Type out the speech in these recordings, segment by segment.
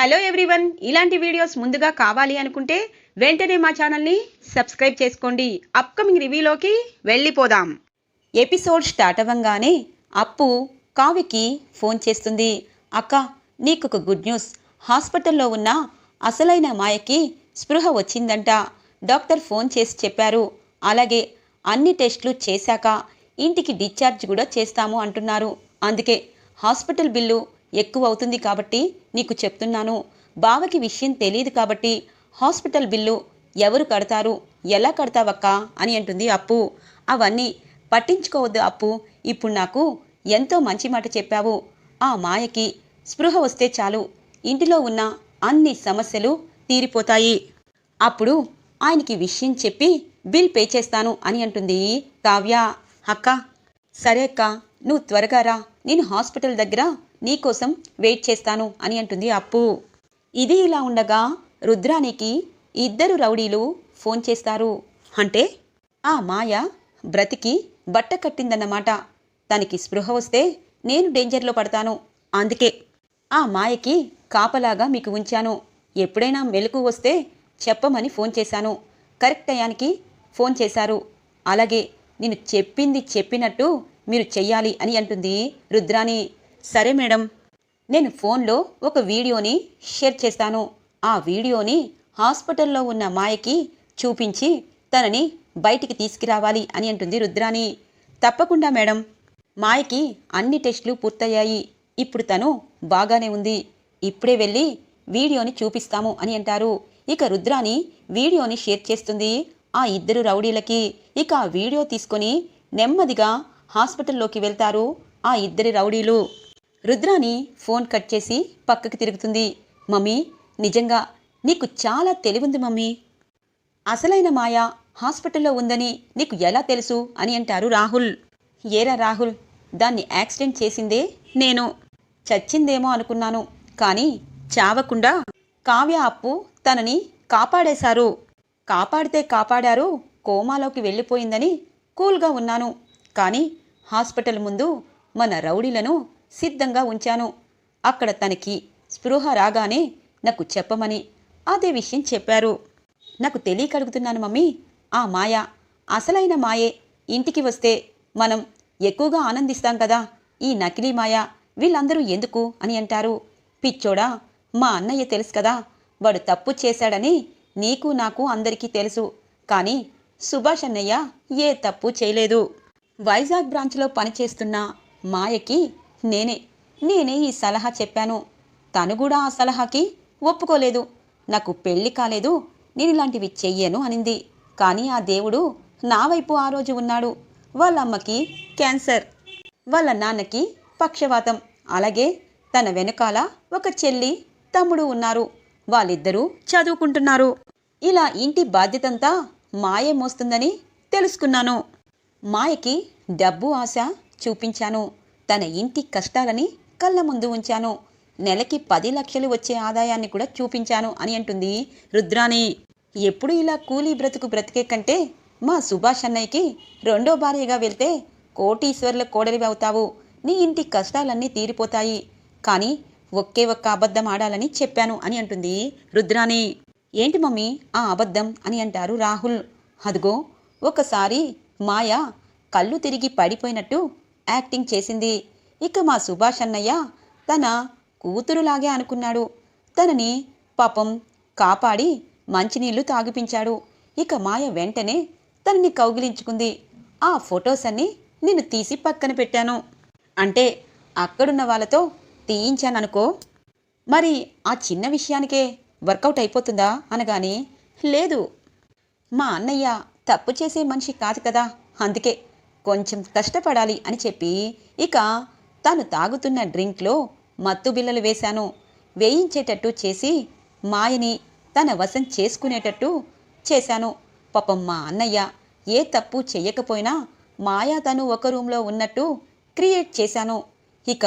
Hello everyone ఇలాంటి videos ముందుగా కావాలి అనుకుంటే వెంటనే మా ఛానల్ని సబ్స్క్రైబ్ చేసుకోండి. అప్కమింగ్ రివ్యూలోకి వెళ్ళిపోదాం. ఎపిసోడ్ స్టార్ట్ అవ్వంగానే అప్పు కావ్యకి ఫోన్ చేస్తుంది. అక్క నీకు ఒక గుడ్ న్యూస్. హాస్పిటల్లో ఉన్న అసలైన మాయకి స్పృహ వచ్చిందంట. డాక్టర్ ఫోన్ చేసి చెప్పారు. అలాగే అన్ని టెస్టులు చేశాక ఇంటికి డిశ్చార్జ్ కూడా చేస్తాము అంటున్నారు. అందుకే హాస్పిటల్ బిల్లు ఎక్కువ అవుతుంది కాబట్టి నీకు చెప్తున్నాను. బావకి విషయం తెలియదు కాబట్టి హాస్పిటల్ బిల్లు ఎవరు కడతారు? ఎలా కడతావక్క? అని అంటుంది అప్పు. అవన్నీ పట్టించుకోవద్దు అప్పు. ఇప్పుడు నాకు ఎంతో మంచి మాట చెప్పావు. ఆ మాయకి స్పృహ వస్తే చాలు. ఇంటిలో ఉన్న అన్ని సమస్యలు తీరిపోతాయి. అప్పుడు ఆయనకి విషయం చెప్పి బిల్ పే చేస్తాను అని అంటుంది కావ్య. అక్క సరే అక్క నువ్వు త్వరగా రా. నేను హాస్పిటల్ దగ్గర నీకోసం వెయిట్ చేస్తాను అని అంటుంది అప్పు. ఇది ఇలా ఉండగా రుద్రానికి ఇద్దరు రౌడీలు ఫోన్ చేస్తారు. అంటే ఆ మాయ బ్రతికి బట్ట కట్టిందన్నమాట. తనకి స్పృహ వస్తే నేను డేంజర్లో పడతాను. అందుకే ఆ మాయకి కాపలాగా మీకు ఉంచాను. ఎప్పుడైనా మెలకు వస్తే చెప్పమని ఫోన్ చేశాను. కరెక్ట్ టయానికి ఫోన్ చేశారు. అలాగే నేను చెప్పింది చెప్పినట్టు మీరు చెయ్యాలి అని అంటుంది రుద్రాని. సరే మేడం. నేను ఫోన్లో ఒక వీడియోని షేర్ చేస్తాను. ఆ వీడియోని హాస్పిటల్లో ఉన్న మాయకి చూపించి తనని బయటికి తీసుకురావాలి అని అంటుంది రుద్రాణి. తప్పకుండా మేడం. మాయకి అన్ని టెస్టులు పూర్తయ్యాయి. ఇప్పుడు తను బాగానే ఉంది. ఇప్పుడే వెళ్ళి వీడియోని చూపిస్తాము అని అంటారు. ఇక రుద్రాని వీడియోని షేర్ చేస్తుంది ఆ ఇద్దరు రౌడీలకి. ఇక ఆ వీడియో తీసుకొని నెమ్మదిగా హాస్పిటల్లోకి వెళ్తారు ఆ ఇద్దరి రౌడీలు. రుద్రాని ఫోన్ కట్ చేసి పక్కకి తిరుగుతుంది. మమ్మీ నిజంగా నీకు చాలా తెలివింది మమ్మీ. అసలైన మాయ హాస్పిటల్లో ఉందని నీకు ఎలా తెలుసు? అని అంటారు రాహుల్. ఏరా రాహుల్ దాన్ని యాక్సిడెంట్ చేసిందే నేను. చచ్చిందేమో అనుకున్నాను కానీ చావకుండా కావ్య అప్పు తనని కాపాడేశారు. కాపాడితే కాపాడారు కోమాలోకి వెళ్ళిపోయిందని కూల్గా ఉన్నాను. కానీ హాస్పిటల్ ముందు మన రౌడీలను సిద్ధంగా ఉంచాను. అక్కడ తనకి స్పృహ రాగానే నాకు చెప్పమని అదే విషయం చెప్పారు. నాకు తెలియక అడుగుతున్నాను మమ్మీ. ఆ మాయ అసలైన మాయే. ఇంటికి వస్తే మనం ఎక్కువగా ఆనందిస్తాం కదా. ఈ నకిలీ మాయ వీళ్ళందరూ ఎందుకు అని అంటారు. పిచ్చోడా మా అన్నయ్య తెలుసు కదా. వాడు తప్పు చేశాడని నీకు నాకు అందరికీ తెలుసు. కానీ సుభాష్ అన్నయ్య ఏ తప్పు చేయలేదు. వైజాగ్ బ్రాంచ్లో పనిచేస్తున్న మాయకి నేనే నేనే ఈ సలహా చెప్పాను. తను కూడా ఆ సలహాకి ఒప్పుకోలేదు. నాకు పెళ్ళి కాలేదు. నేను ఇలాంటివి చెయ్యను అనింది. కానీ ఆ దేవుడు నా వైపు ఆ రోజు ఉన్నాడు. వాళ్ళ అమ్మకి క్యాన్సర్ వాళ్ళ నాన్నకి పక్షవాతం. అలాగే తన వెనకాల ఒక చెల్లి తమ్ముడు ఉన్నారు. వాళ్ళిద్దరూ చదువుకుంటున్నారు. ఇలా ఇంటి బాధ్యతంతా మాయ మోస్తుందని తెలుసుకున్నాను. మాయకి డబ్బు ఆశ చూపించాను. తన ఇంటి కష్టాలని కళ్ళ ముందు ఉంచాను. నెలకి పది లక్షలు వచ్చే ఆదాయాన్ని కూడా చూపించాను అని అంటుంది రుద్రాణి. ఎప్పుడు ఇలా కూలీ బ్రతుకు బ్రతికే కంటే మా సుభాష్ అన్నయ్యకి రెండో భార్యగా వెళ్తే కోటీశ్వర్ల కోడలివి అవుతావు. నీ ఇంటి కష్టాలన్నీ తీరిపోతాయి. కానీ ఒకే ఒక్క అబద్ధం ఆడాలని చెప్పాను అని అంటుంది రుద్రాణి. ఏంటి మమ్మీ ఆ అబద్ధం అని అంటారు రాహుల్. అదిగో ఒకసారి మాయ కళ్ళు తిరిగి పడిపోయినట్టు యాక్టింగ్ చేసింది. ఇక మా సుభాష్ అన్నయ్య తన కూతురులాగే అనుకున్నాడు. తనని పాపం కాపాడి మంచినీళ్ళు తాగిపించాడు. ఇక మాయ వెంటనే తనని కౌగిలించుకుంది. ఆ ఫొటోస్ అన్ని నేను తీసి పక్కన పెట్టాను. అంటే అక్కడున్న వాళ్ళతో తీయించాననుకో. మరి ఆ చిన్న విషయానికే వర్కౌట్ అయిపోతుందా అనగానే లేదు. మా అన్నయ్య తప్పు చేసే మనిషి కాదు కదా అందుకే. కొంచెం కష్టపడాలి అని చెప్పి ఇక తాను తాగుతున్న డ్రింక్లో మత్తు బిల్లలు వేశాను. వేయించేటట్టు చేసి మాయని తన వశం చేసుకునేటట్టు చేశాను. పాపం మా అన్నయ్య ఏ తప్పు చేయకపోయినా మాయా తను ఒక రూమ్లో ఉన్నట్టు క్రియేట్ చేశాను. ఇక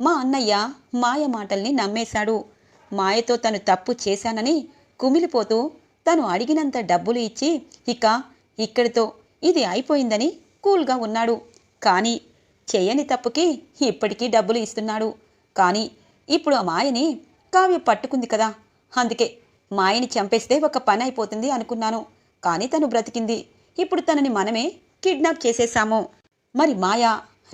మా అన్నయ్య మాయ మాటల్ని నమ్మేశాడు. మాయతో తను తప్పు చేశానని కుమిలిపోతూ తను అడిగినంత డబ్బులు ఇచ్చి ఇక ఇక్కడితో ఇది అయిపోయిందని కూల్గా ఉన్నాడు. కానీ చేయని తప్పుకి ఇప్పటికీ డబ్బులు ఇస్తున్నాడు. కానీ ఇప్పుడు ఆ మాయని కావ్య పట్టుకుంది కదా. అందుకే మాయని చంపేస్తే ఒక పని అయిపోతుంది అనుకున్నాను. కానీ తను బ్రతికింది. ఇప్పుడు తనని మనమే కిడ్నాప్ చేసేశాము. మరి మాయ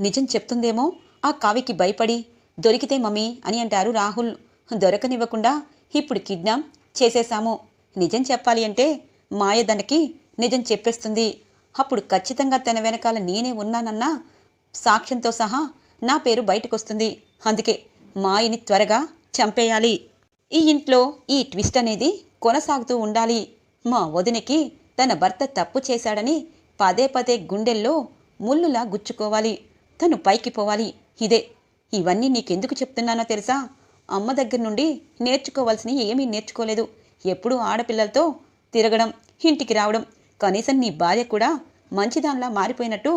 నిజం చెప్తుందేమో? ఆ కావికి భయపడి దొరికితే మమ్మీ అని అంటారు రాహుల్. దొరకనివ్వకుండా ఇప్పుడు కిడ్నాప్ చేసేశాము. నిజం చెప్పాలి అంటే మాయ తనకి నిజం చెప్పేస్తుంది. అప్పుడు ఖచ్చితంగా తన వెనకాల నేనే ఉన్నానన్న సాక్ష్యంతో సహా నా పేరు బయటకొస్తుంది. అందుకే మాయని త్వరగా చంపేయాలి. ఈ ఇంట్లో ఈ ట్విస్ట్ అనేది కొనసాగుతూ ఉండాలి. మా వదినకి తన భర్త తప్పు చేశాడని పదే పదే గుండెల్లో ముళ్ళులా గుచ్చుకోవాలి. తను పైకి పోవాలి. ఇదే. ఇవన్నీ నీకెందుకు చెప్తున్నానో తెలుసా? అమ్మ దగ్గర నుండి నేర్చుకోవాల్సినవి ఏమీ నేర్చుకోలేదు. ఎప్పుడూ ఆడపిల్లలతో తిరగడం ఇంటికి రావడం కనీసం నీ భార్య కూడా మంచిదానిలా మారిపోయినట్టు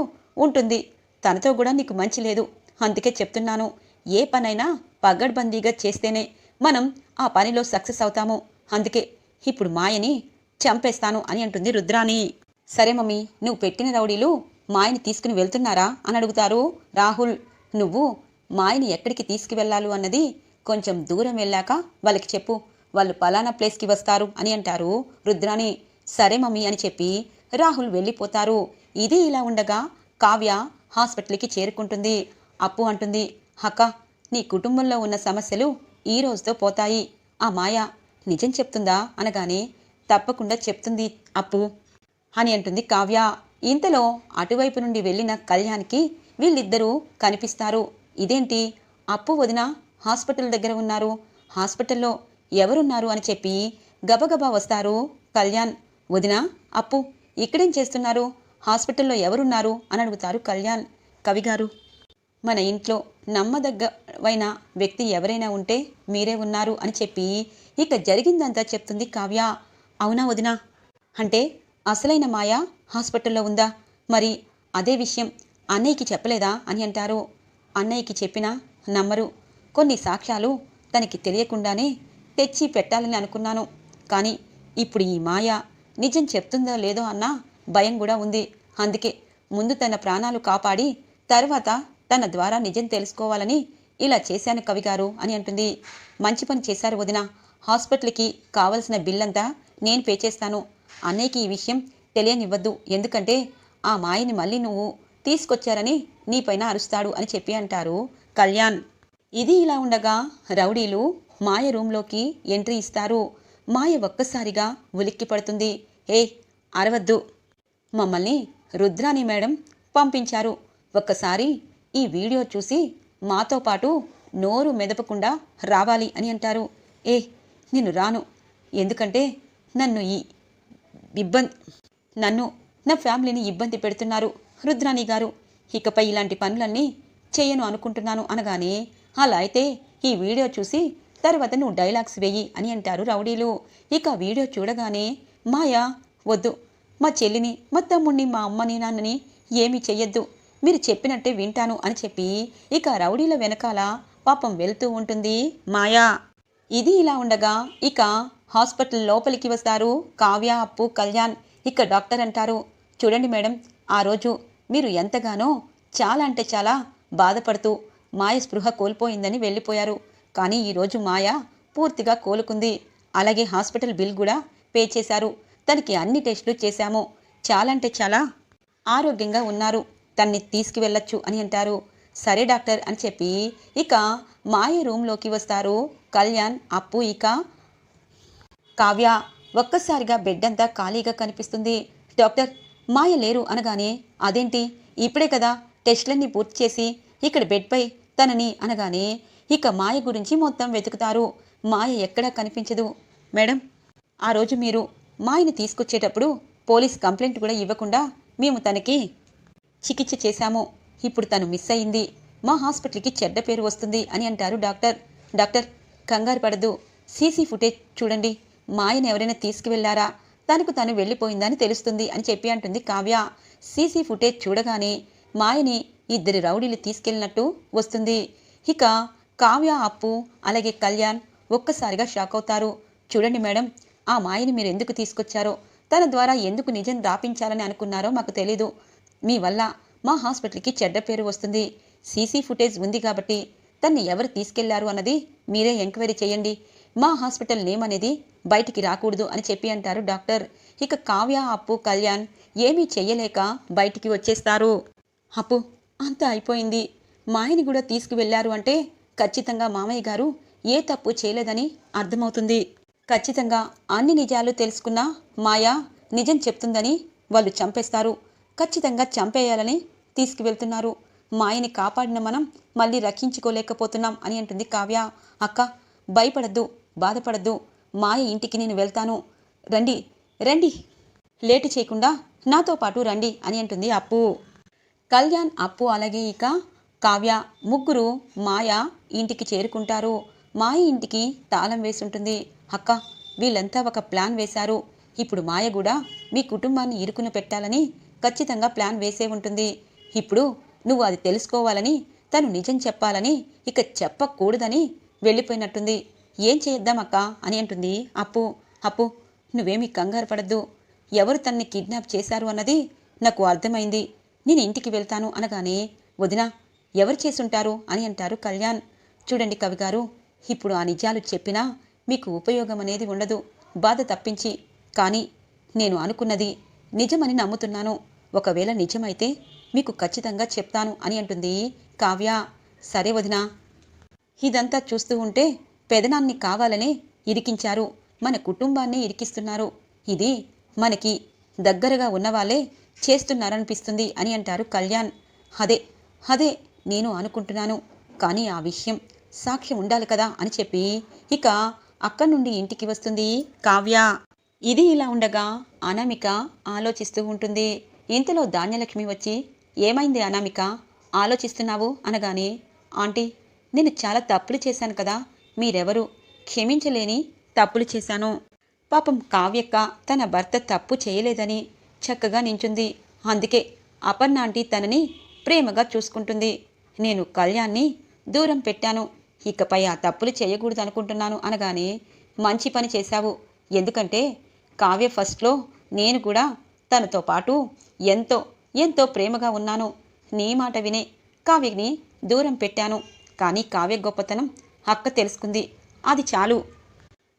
ఉంటుంది. తనతో కూడా నీకు మంచి లేదు. అందుకే చెప్తున్నాను ఏ పనైనా పగడ్బందీగా చేస్తేనే మనం ఆ పనిలో సక్సెస్ అవుతాము. అందుకే ఇప్పుడు మాయని చంపేస్తాను అని అంటుంది రుద్రాణి. సరే మమ్మీ నువ్వు పెట్టిన రౌడీలు మాయని తీసుకుని వెళ్తున్నారా అని అడుగుతారు రాహుల్. నువ్వు మాయని ఎక్కడికి తీసుకువెళ్ళాలి అన్నది కొంచెం దూరం వెళ్ళాక వాళ్ళకి చెప్పు. వాళ్ళు పలానా ప్లేస్కి వస్తారు అని అంటారు రుద్రాణి. సరే మమ్మీ అని చెప్పి రాహుల్ వెళ్ళిపోతారు. ఇది ఇలా ఉండగా కావ్య హాస్పిటల్కి చేరుకుంటుంది. అప్పు అంటుంది అక్క నీ కుటుంబంలో ఉన్న సమస్యలు ఈ రోజుతో పోతాయి. ఆ మాయ నిజం చెప్తుందా? అనగానే తప్పకుండా చెప్తుంది అప్పు అని అంటుంది కావ్య. ఇంతలో అటువైపు నుండి వెళ్ళిన కళ్యాణ్కి వీళ్ళిద్దరూ కనిపిస్తారు. ఇదేంటి? అప్పు వదిన హాస్పిటల్ దగ్గర ఉన్నారు. హాస్పిటల్లో ఎవరున్నారు? అని చెప్పి గబగబా వస్తారు కళ్యాణ్. వదిన అప్పు ఇక్కడేం చేస్తున్నారు? హాస్పిటల్లో ఎవరున్నారు? అని అడుగుతారు కళ్యాణ్. కవిగారు మన ఇంట్లో నమ్మదగ్గవైన వ్యక్తి ఎవరైనా ఉంటే మీరే ఉన్నారు అని చెప్పి ఇక జరిగిందంతా చెప్తుంది కావ్య. అవునా వదినా? అంటే అసలైన మాయ హాస్పిటల్లో ఉందా? మరి అదే విషయం అన్నయ్యకి చెప్పలేదా అని అంటారు. అన్నయ్యకి చెప్పినా నమ్మరు. కొన్ని సాక్ష్యాలు తనకి తెలియకుండానే తెచ్చి పెట్టాలని అనుకున్నాను. కానీ ఇప్పుడు ఈ మాయ నిజం చెప్తుందో లేదో అన్న భయం కూడా ఉంది. అందుకే ముందు తన ప్రాణాలు కాపాడి తర్వాత తన ద్వారా నిజం తెలుసుకోవాలని ఇలా చేశాను కవిగారు అని అంటుంది. మంచి పని చేశారు వదిన. హాస్పిటల్కి కావలసిన బిల్లంతా నేను పే చేస్తాను. అన్నయ్యకి ఈ విషయం తెలియనివ్వద్దు. ఎందుకంటే ఆ మాయని మళ్ళీ నువ్వు తీసుకొచ్చారని నీపైన అరుస్తాడు అని చెప్పి అంటారు కళ్యాణ్. ఇది ఇలా ఉండగా రౌడీలు మాయ రూంలోకి ఎంట్రీ ఇస్తారు. మాయ ఒక్కసారిగా ఉలిక్కి పడుతుంది. ఏ అరవద్దు. మమ్మల్ని రుద్రాని మేడం పంపించారు. ఒక్కసారి ఈ వీడియో చూసి మాతో పాటు నోరు మెదపకుండా రావాలి అని అంటారు. ఏ నేను రాను. ఎందుకంటే నన్ను ఈ ఇబ్బంది నన్ను నా ఫ్యామిలీని ఇబ్బంది పెడుతున్నారు రుద్రాణి గారు. ఇకపై ఇలాంటి పనులన్నీ చేయను అనుకుంటున్నాను అనగానే అలా అయితే ఈ వీడియో చూసి తర్వాత నువ్వు డైలాగ్స్ వెయ్యి అని అంటారు రౌడీలు. ఇక వీడియో చూడగానే మాయా వద్దు. మా చెల్లిని మా తమ్ముణ్ణి మా అమ్మని నాన్నని ఏమీ చెయ్యొద్దు. మీరు చెప్పినట్టే వింటాను అని చెప్పి ఇక రౌడీల వెనకాల పాపం వెళ్తూ ఉంటుంది మాయా. ఇది ఇలా ఉండగా ఇక హాస్పిటల్ లోపలికి వస్తారు కావ్య అప్పు కళ్యాణ్. ఇక డాక్టర్ అంటారు చూడండి మేడం ఆ రోజు మీరు ఎంతగానో చాలా అంటే చాలా బాధపడుతూ మాయ స్పృహ కోల్పోయిందని వెళ్ళిపోయారు. కానీ ఈరోజు మాయ పూర్తిగా కోలుకుంది. అలాగే హాస్పిటల్ బిల్ కూడా పే చేశారు. తనకి అన్ని టెస్టులు చేశాము. చాలా అంటే చాలా ఆరోగ్యంగా ఉన్నారు. తన్ని తీసుకువెళ్ళొచ్చు అని అంటారు. సరే డాక్టర్ అని చెప్పి ఇక మాయ రూమ్లోకి వస్తారు. కళ్యాణ్ అప్పు ఇక కావ్య. ఒక్కసారిగా బెడ్ అంతా ఖాళీగా కనిపిస్తుంది. డాక్టర్ మాయ లేరు అనగానే అదేంటి? ఇప్పుడే కదా టెస్ట్లన్నీ పూర్తి చేసి ఇక్కడ బెడ్పై తనని అనగానే ఇక మాయ గురించి మొత్తం వెతుకుతారు. మాయ ఎక్కడా కనిపించదు. మేడం ఆ రోజు మీరు మాయని తీసుకొచ్చేటప్పుడు పోలీస్ కంప్లైంట్ కూడా ఇవ్వకుండా మేము తనకి చికిత్స చేశాము. ఇప్పుడు తను మిస్ అయింది. మా హాస్పిటల్కి చెడ్డ పేరు వస్తుంది అని అంటారు డాక్టర్. డాక్టర్ కంగారు పడదు సీసీ ఫుటేజ్ చూడండి. మాయను ఎవరైనా తీసుకువెళ్ళారా? తనకు తను వెళ్ళిపోయిందని తెలుస్తుంది అని చెప్పి అంటుంది కావ్య. సీసీ ఫుటేజ్ చూడగానే మాయని ఇద్దరు రౌడీలు తీసుకెళ్ళినట్టు వస్తుంది. ఇక కావ్య అప్పు అలాగే కళ్యాణ్ ఒక్కసారిగా షాక్ అవుతారు. చూడండి మేడం ఆ మాయని మీరు ఎందుకు తీసుకొచ్చారో? తన ద్వారా ఎందుకు నిజం రాపించాలని అనుకున్నారో మాకు తెలీదు. మీ వల్ల మా హాస్పిటల్కి చెడ్డ పేరు వస్తుంది. సీసీ ఫుటేజ్ ఉంది కాబట్టి తన్ని ఎవరు తీసుకెళ్ళారు అన్నది మీరే ఎంక్వైరీ చేయండి. మా హాస్పిటల్ నేమ్ అనేది బయటికి రాకూడదు అని చెప్పి అంటారు డాక్టర్. ఇక కావ్య అప్పు కళ్యాణ్ ఏమీ చెయ్యలేక బయటికి వచ్చేస్తారు. అప్పు అంతా అయిపోయింది. మాయని కూడా తీసుకువెళ్ళారు అంటే ఖచ్చితంగా మామయ్య గారు ఏ తప్పు చేయలేదని అర్థమవుతుంది. ఖచ్చితంగా అన్ని నిజాలు తెలుసుకున్న మాయ నిజం చెప్తుందని వాళ్ళు చంపేస్తారు. ఖచ్చితంగా చంపేయాలని తీసుకువెళ్తున్నారు. మాయని కాపాడిన మనం మళ్ళీ రక్షించుకోలేకపోతున్నాం అని అంటుంది కావ్య. అక్క భయపడద్దు బాధపడద్దు. మాయ ఇంటికి నేను వెళ్తాను. రండి రండి. లేటు చేయకుండా నాతో పాటు రండి అని అంటుంది అప్పు. కళ్యాణ్ అప్పు అలాగే ఇక కావ్య ముగ్గురు మాయ ఇంటికి చేరుకుంటారు. మాయ ఇంటికి తాళం వేసుంటుంది. అక్క వీళ్ళంతా ఒక ప్లాన్ వేశారు. ఇప్పుడు మాయ కూడా మీ కుటుంబాన్ని ఇరుకున పెట్టాలని ఖచ్చితంగా ప్లాన్ వేసే ఉంటుంది. ఇప్పుడు నువ్వు అది తెలుసుకోవాలని తను నిజం చెప్పాలని ఇక చెప్పకూడదని వెళ్ళిపోయినట్టుంది. ఏం చేద్దామక్క అని అంటుంది అప్పు. అప్పు నువ్వేమీ కంగారు పడద్దు. ఎవరు తన్ని కిడ్నాప్ చేశారు అన్నది నాకు అర్థమైంది. నేను ఇంటికి వెళ్తాను అనగానే వదినా ఎవరు చేసుంటారు అని అంటారు కళ్యాణ్. చూడండి కవిగారు ఇప్పుడు ఆ నిజాలు చెప్పినా మీకు ఉపయోగం అనేది ఉండదు బాధ తప్పించి. కానీ నేను అనుకున్నది నిజమని నమ్ముతున్నాను. ఒకవేళ నిజమైతే మీకు ఖచ్చితంగా చెప్తాను అని అంటుంది కావ్య. సరే వదినా ఇదంతా చూస్తూ ఉంటే పెదనాన్ని కావాలనే ఇరికించారు. మన కుటుంబాన్ని ఇరికిస్తున్నారు. ఇది మనకి దగ్గరగా ఉన్నవాళ్ళే చేస్తున్నారనిపిస్తుంది అని అంటారు కళ్యాణ్. అదే అదే నేను అనుకుంటున్నాను. కానీ ఆ విషయం సాక్ష్యం ఉండాలి కదా అని చెప్పి ఇక అక్కడి నుండి ఇంటికి వస్తుంది కావ్య. ఇది ఇలా ఉండగా అనామిక ఆలోచిస్తూ ఉంటుంది. ఇంతలో ధాన్యలక్ష్మి వచ్చి ఏమైంది అనామిక? ఆలోచిస్తున్నావు? అనగానే ఆంటీ నేను చాలా తప్పులు చేశాను కదా. మీరెవరు? క్షమించలేని తప్పులు చేశాను. పాపం కావ్యక్క తన భర్త తప్పు చేయలేదని చక్కగా నించుంది. అందుకే అపర్ణ ఆంటీ తనని ప్రేమగా చూసుకుంటుంది. నేను కళ్యాణ్ని దూరం పెట్టాను. ఇకపై ఆ తప్పులు చేయకూడదు అనుకుంటున్నాను అనగానే మంచి పని చేశావు. ఎందుకంటే కావ్య ఫస్ట్లో నేను కూడా తనతో పాటు ఎంతో ఎంతో ప్రేమగా ఉన్నాను. నీ మాట వినే కావ్యని దూరం పెట్టాను. కానీ కావ్య గొప్పతనం హక్క తెలుసుకుంది. అది చాలు.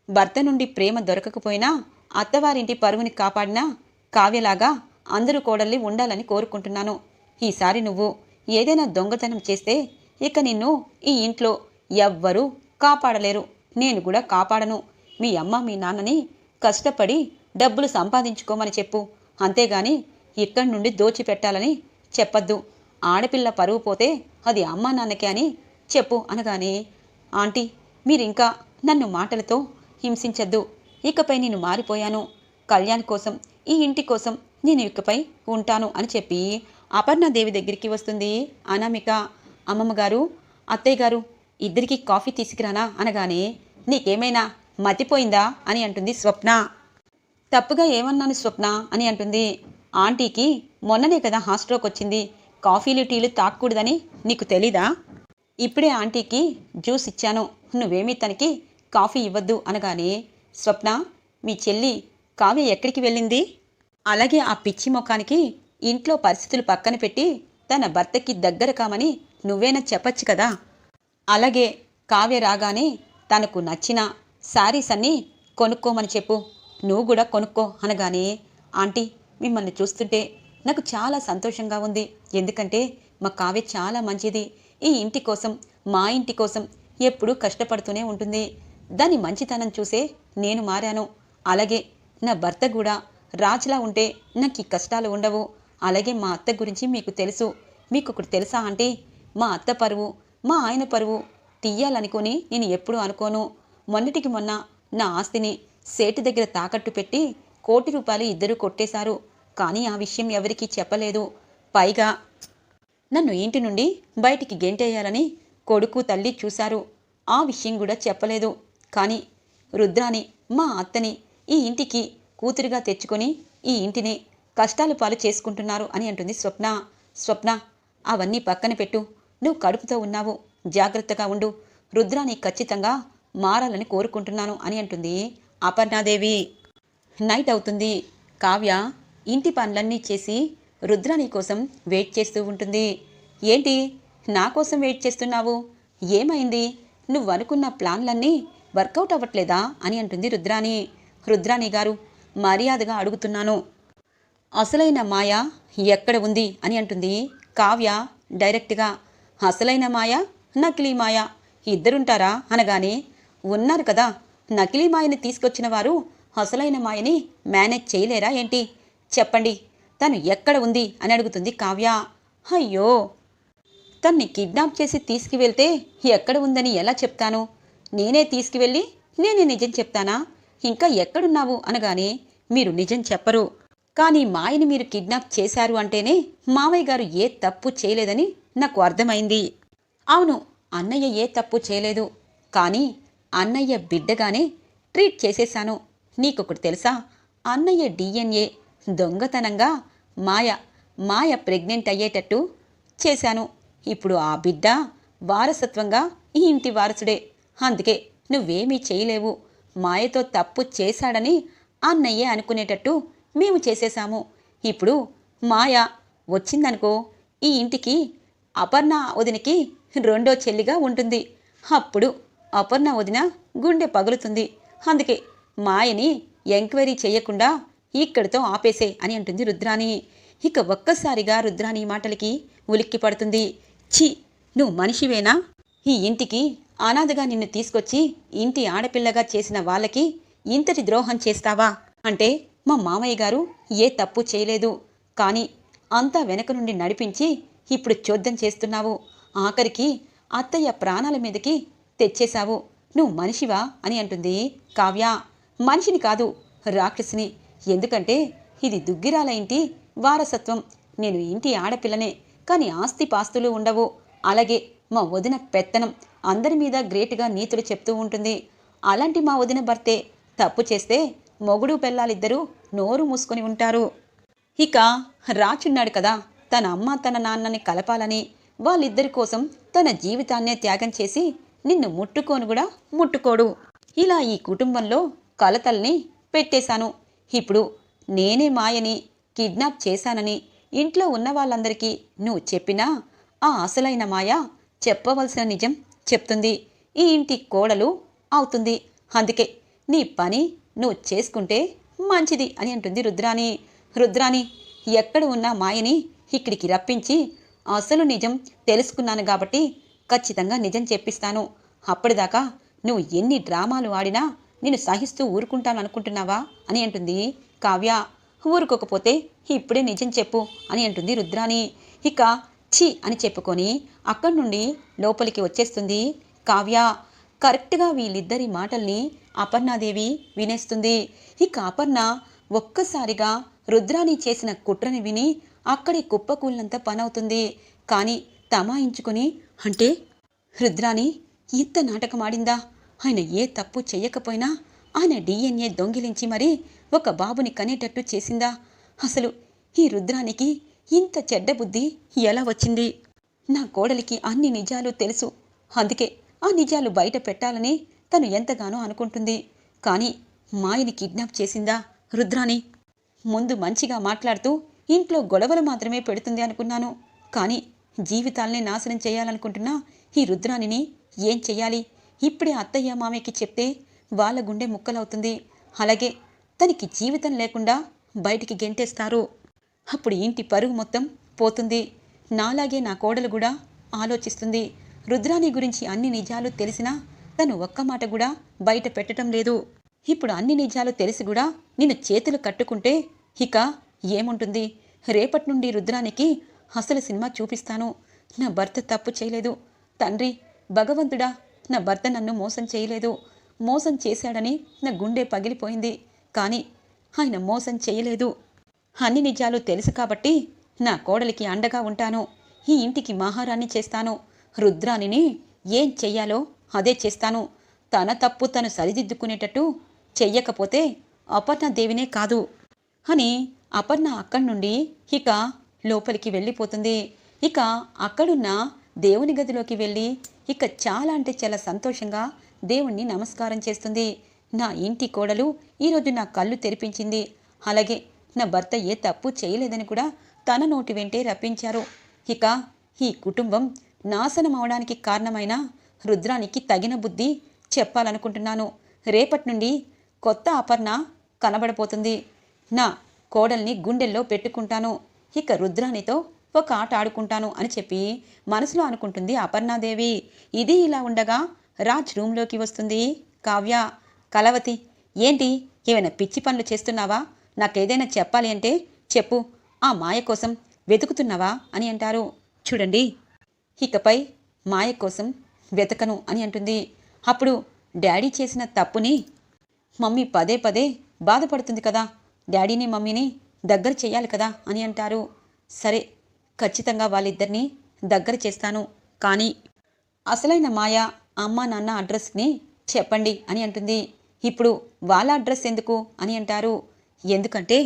భర్త నుండి ప్రేమ దొరకకపోయినా అత్తవారింటి పరువుని కాపాడినా కావ్యలాగా అందరూ కోడల్ని ఉండాలని కోరుకుంటున్నాను. ఈసారి నువ్వు ఏదైనా దొంగతనం చేస్తే ఇక నిన్ను ఈ ఇంట్లో ఎవ్వరూ కాపాడలేరు. నేను కూడా కాపాడను. మీ అమ్మ మీ నాన్నని కష్టపడి డబ్బులు సంపాదించుకోమని చెప్పు. అంతేగాని ఇక్కడి నుండి దోచిపెట్టాలని చెప్పద్దు. ఆడపిల్ల పరువు పోతే అది అమ్మా నాన్నకే అని చెప్పు అనగానే ఆంటీ మీరింకా నన్ను మాటలతో హింసించద్దు. ఇకపై నేను మారిపోయాను. కళ్యాణ్ కోసం ఈ ఇంటి కోసం నేను ఇకపై ఉంటాను అని చెప్పి అపర్ణాదేవి దగ్గరికి వస్తుంది. అనామిక అమ్మమ్మ గారు అత్తయ్య గారు ఇద్దరికి కాఫీ తీసుకురానా అనగానే నీకేమైనా మతిపోయిందా అని అంటుంది స్వప్న. తప్పుగా ఏమన్నాను స్వప్న అని అంటుంది. ఆంటీకి మొన్ననే కదా హాస్ట్రోక్ వచ్చింది. కాఫీలు టీలు తాకూడదని నీకు తెలీదా? ఇప్పుడే ఆంటీకి జ్యూస్ ఇచ్చాను. నువ్వేమీ తనకి కాఫీ ఇవ్వద్దు అనగానే స్వప్న మీ చెల్లి కావ్య ఎక్కడికి వెళ్ళింది? అలాగే ఆ పిచ్చి ముఖానికి ఇంట్లో పరిస్థితులు పక్కన పెట్టి తన భర్తకి దగ్గర కామని నువ్వేనా చెప్పచ్చు కదా? అలాగే కావ్య రాగానే తనకు నచ్చిన శారీస్ అన్నీ కొనుక్కోమని చెప్పు. నువ్వు కూడా కొనుక్కో అనగానే ఆంటీ మిమ్మల్ని చూస్తుంటే నాకు చాలా సంతోషంగా ఉంది. ఎందుకంటే మా కావ్య చాలా మంచిది. ఈ ఇంటి కోసం మా ఇంటి కోసం ఎప్పుడూ కష్టపడుతూనే ఉంటుంది. దాని మంచితనం చూసే నేను మారాను. అలాగే నా భర్త కూడా రాజులా ఉంటే నాకు ఈ కష్టాలు ఉండవు. అలాగే మా అత్త గురించి మీకు తెలుసు. మీకు ఒకటి తెలుసా అంటే మా అత్త పరువు మా ఆయన పరువు తీయాలనుకుని నేను ఎప్పుడు అనుకోను. మొన్నటికి మొన్న నా ఆస్తిని సేటు దగ్గర తాకట్టు పెట్టి కోటి రూపాయలు ఇద్దరు కొట్టేశారు. కానీ ఆ విషయం ఎవరికీ చెప్పలేదు. పైగా నన్ను ఇంటి నుండి బయటికి గెంటేయాలని కొడుకు తల్లి చూశారు. ఆ విషయం కూడా చెప్పలేదు. కానీ రుద్రాని మా అత్తని ఈ ఇంటికి కూతురిగా తెచ్చుకొని ఈ ఇంటిని కష్టాలు పాలు చేసుకుంటున్నారు అని అంటుంది స్వప్న. స్వప్న అవన్నీ పక్కన పెట్టు. నువ్వు కడుపుతో ఉన్నావు. జాగ్రత్తగా ఉండు. రుద్రాన్ని ఖచ్చితంగా మారాలని కోరుకుంటున్నాను అని అంటుంది అపర్ణాదేవి. నైట్ అవుతుంది. కావ్య ఇంటి పనులన్నీ చేసి రుద్రాని కోసం వెయిట్ చేస్తూ ఉంటుంది. ఏంటి? నా కోసం వెయిట్ చేస్తున్నావు? ఏమైంది? నువ్వు అనుకున్న ప్లాన్లన్నీ వర్కౌట్ అవ్వట్లేదా? అని అంటుంది రుద్రాణి రుద్రాణి గారు మర్యాదగా అడుగుతున్నాను. అసలైన మాయ ఎక్కడ ఉంది అని అంటుంది కావ్య డైరెక్ట్గా అసలైన మాయ నకిలీ మాయ ఇద్దరుంటారా? అనగానే ఉన్నారు కదా నకిలీ మాయని తీసుకొచ్చిన వారు అసలైన మాయని మేనేజ్ చేయలేరా ఏంటి? చెప్పండి తను ఎక్కడ ఉంది? అని అడుగుతుంది కావ్య. అయ్యో తన్ని కిడ్నాప్ చేసి తీసుకువెళ్తే ఎక్కడ ఉందని ఎలా చెప్తాను? నేనే తీసుకువెళ్ళి నేనే నిజం చెప్తానా? ఇంకా ఎక్కడున్నావు? అనగానే మీరు నిజం చెప్పరు. కానీ మాయని మీరు కిడ్నాప్ చేశారు అంటేనే మావయ్య గారు ఏ తప్పు చేయలేదని నాకు అర్థమైంది. అవును అన్నయ్య ఏ తప్పు చేయలేదు. కానీ అన్నయ్య బిడ్డగానే ట్రీట్ చేసేశాను. నీకొకటి తెలుసా? అన్నయ్య డిఎన్ఏ దొంగతనంగా మాయ మాయ ప్రెగ్నెంట్ అయ్యేటట్టు చేశాను. ఇప్పుడు ఆ బిడ్డ వారసత్వంగా ఈ ఇంటి వారసుడే. అందుకే నువ్వేమీ చేయలేవు. మాయతో తప్పు చేశాడని అన్నయ్యే అనుకునేటట్టు మేము చేసేశాము. ఇప్పుడు మాయ వచ్చిందనుకో ఈ ఇంటికి అపర్ణ వదినకి రెండో చెల్లిగా ఉంటుంది. అప్పుడు అపర్ణ వదిన గుండె పగులుతుంది. అందుకే మాయని ఎంక్వైరీ చేయకుండా ఇక్కడితో ఆపేసే అని అంటుంది రుద్రాణి. ఇక ఒక్కసారిగా రుద్రాణి మాటలకి ఉలిక్కి పడుతుంది. ఛీ నువ్వు మనిషివేనా? ఈ ఇంటికి అనాథగా నిన్ను తీసుకొచ్చి ఇంటి ఆడపిల్లగా చేసిన వాళ్ళకి ఇంతటి ద్రోహం చేస్తావా? అంటే మా మామయ్య గారు ఏ తప్పు చేయలేదు. కానీ అంతా వెనక నుండి నడిపించి ఇప్పుడు చోద్యం చేస్తున్నావు. ఆఖరికి అత్తయ్య ప్రాణాల మీదకి తెచ్చేశావు. నువ్వు మనిషివా అని అంటుంది కావ్య. మనిషిని కాదు రాక్షసిని. ఎందుకంటే ఇది దుగ్గిరాల ఇంటి వారసత్వం. నేను ఇంటి ఆడపిల్లనే కానీ ఆస్తి పాస్తులు ఉండవు. అలాగే మా వదిన పెత్తనం. అందరి మీద గ్రేట్గా నీతులు చెప్తూ ఉంటుంది. అలాంటి మా వదిన భర్తే తప్పు చేస్తే మొగుడు పెళ్ళాలిద్దరూ నోరు మూసుకొని ఉంటారు. ఇక రాచున్నాడు కదా తన అమ్మ తన నాన్నని కలపాలని వాళ్ళిద్దరి కోసం తన జీవితాన్నే త్యాగం చేసి నిన్ను ముట్టుకోను కూడా ముట్టుకోడు. ఇలా ఈ కుటుంబంలో కలతల్ని పెట్టేశాను. ఇప్పుడు నేనే మాయని కిడ్నాప్ చేశానని ఇంట్లో ఉన్న వాళ్ళందరికీ నువ్వు చెప్పినా ఆ అసలైన మాయ చెప్పవలసిన నిజం చెప్తుంది. ఈ ఇంటి కోడలు అవుతుంది. అందుకే నీ పని నువ్వు చేసుకుంటే మంచిది అని అంటుంది రుద్రాణి. రుద్రాణి ఎక్కడ ఉన్న మాయని ఇక్కడికి రప్పించి అసలు నిజం తెలుసుకున్నాను కాబట్టి ఖచ్చితంగా నిజం చెప్పిస్తాను. అప్పటిదాకా నువ్వు ఎన్ని డ్రామాలు ఆడినా నేను సహిస్తూ ఊరుకుంటాను అనుకుంటున్నావా అని అంటుంది కావ్య. ఊరుకోకపోతే ఇప్పుడే నిజం చెప్పు అని అంటుంది రుద్రాణి. ఇక ఛీ అని చెప్పుకొని అక్కడి నుండి లోపలికి వచ్చేస్తుంది కావ్య. కరెక్ట్గా వీళ్ళిద్దరి మాటల్ని అపర్ణాదేవి వినేస్తుంది. ఇక అపర్ణ ఒక్కసారిగా రుద్రాణి చేసిన కుట్రని విని అక్కడే కుప్పకూలినంత పనవుతుంది. కానీ తమాయించుకొని అంటే? రుద్రాణి ఇంత నాటకం ఆడిందా ఆయన ఏ తప్పు చేయకపోయినా ఆయన డిఎన్ఏ దొంగిలించి మరీ ఒక బాబుని కనేటట్టు చేసిందా? అసలు ఈ రుద్రానికి ఇంత చెడ్డ బుద్ధి ఎలా వచ్చింది? నా కోడలికి అన్ని నిజాలు తెలుసు. అందుకే ఆ నిజాలు బయట పెట్టాలని తను ఎంతగానో అనుకుంటుంది. కానీ మాయని కిడ్నాప్ చేసిందా రుద్రాని ముందు మంచిగా మాట్లాడుతూ ఇంట్లో గొడవలు మాత్రమే పెడుతుంది అనుకున్నాను. కానీ జీవితాల్ని నాశనం చేయాలనుకుంటున్నా ఈ రుద్రానిని ఏం చెయ్యాలి? ఇప్పుడే అత్తయ్య మామయ్యకి చెప్తే వాళ్ళ గుండె ముక్కలవుతుంది. అలాగే తనకి జీవితం లేకుండా బయటికి గెంటేస్తారు. అప్పుడు ఇంటి పరుగు మొత్తం పోతుంది. నాలాగే నా కోడలు కూడా ఆలోచిస్తుంది. రుద్రాని గురించి అన్ని నిజాలు తెలిసినా తను ఒక్క మాట కూడా బయట పెట్టడం లేదు. ఇప్పుడు అన్ని నిజాలు తెలిసి కూడా నిన్ను చేతులు కట్టుకుంటే ఇక ఏముంటుంది? రేపటి నుండి రుద్రానికి అసలు సినిమా చూపిస్తాను. నా భర్త తప్పు చేయలేదు. తండ్రి భగవంతుడా నా భర్త నన్ను మోసం చేయలేదు. మోసం చేశాడని నా గుండె పగిలిపోయింది. కానీ ఆయన మోసం చేయలేదు. అన్ని నిజాలు తెలుసు కాబట్టి నా కోడలికి అండగా ఉంటాను. ఈ ఇంటికి మహారాణి చేస్తాను. రుద్రానిని ఏం చెయ్యాలో అదే చేస్తాను. తన తప్పు తను సరిదిద్దుకునేటట్టు చెయ్యకపోతే అపర్ణదేవినే కాదు అని అపర్ణ అక్కడి నుండి ఇక లోపలికి వెళ్ళిపోతుంది. ఇక అక్కడున్న దేవుని గదిలోకి వెళ్ళి ఇక చాలా అంటే చాలా సంతోషంగా దేవుణ్ణి నమస్కారం చేస్తుంది. నా ఇంటి కోడలు ఈరోజు నా కళ్ళు తెరిపించింది. అలాగే నా భర్త ఏ తప్పు చేయలేదని కూడా తన నోటి వెంటే రప్పించారు. ఇక ఈ కుటుంబం నాశనం అవడానికి కారణమైన రుద్రానికి తగిన బుద్ధి చెప్పాలనుకుంటున్నాను. రేపటి నుండి కొత్త అపర్ణ కనబడబోతుంది. నా కోడల్ని గుండెల్లో పెట్టుకుంటాను. ఇక రుద్రానితో ఒక ఆట ఆడుకుంటాను అని చెప్పి మనసులో అనుకుంటుంది అపర్ణాదేవి. ఇది ఇలా ఉండగా రాజ్ రూమ్లోకి వస్తుంది. కావ్య కలవతి ఏంటి? ఏమైనా పిచ్చి పనులు చేస్తున్నావా? నాకేదైనా చెప్పాలి అంటే చెప్పు. ఆ మాయ కోసం వెతుకుతున్నావా? అని అంటారు. చూడండి. ఇకపై మాయ కోసం వెతకను అని అంటుంది. అప్పుడు డాడీ చేసిన తప్పుని మమ్మీ పదే పదే బాధపడుతుంది కదా. డాడీని మమ్మీని దగ్గర చేయాలి కదా అని అంటారు. సరే ఖచ్చితంగా వాళ్ళిద్దరినీ దగ్గర చేస్తాను. కానీ అసలైన మాయ అమ్మ నాన్న అడ్రస్ని చెప్పండి అని అంటుంది. ఇప్పుడు వాళ్ళ అడ్రస్ ఎందుకు అని అంటారు. ఎందుకంటే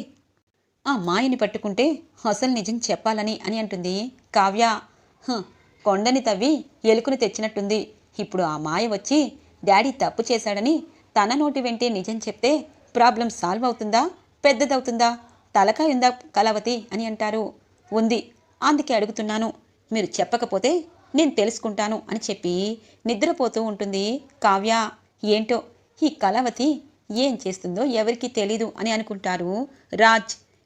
ఆ మాయని పట్టుకుంటే అసలు నిజం చెప్పాలని అని అంటుంది కావ్య. కొండని తవ్వి ఎలుకను తెచ్చినట్టుంది. ఇప్పుడు ఆ మాయ వచ్చి డాడీ తప్పు చేశాడని తన నోటి వెంటే నిజం చెప్తే ప్రాబ్లం సాల్వ్ అవుతుందా? పెద్దదవుతుందా? తలకాయ ఉందా కలవతి అని అంటారు. ఉంది. అందుకే అడుగుతున్నాను. మీరు చెప్పకపోతే నేను తెలుసుకుంటాను అని చెప్పి నిద్రపోతూ ఉంటుంది కావ్య. ఏంటో? ఈ కలవతి ఏం చేస్తుందో ఎవరికీ తెలీదు అని అనుకుంటారు రాజ్.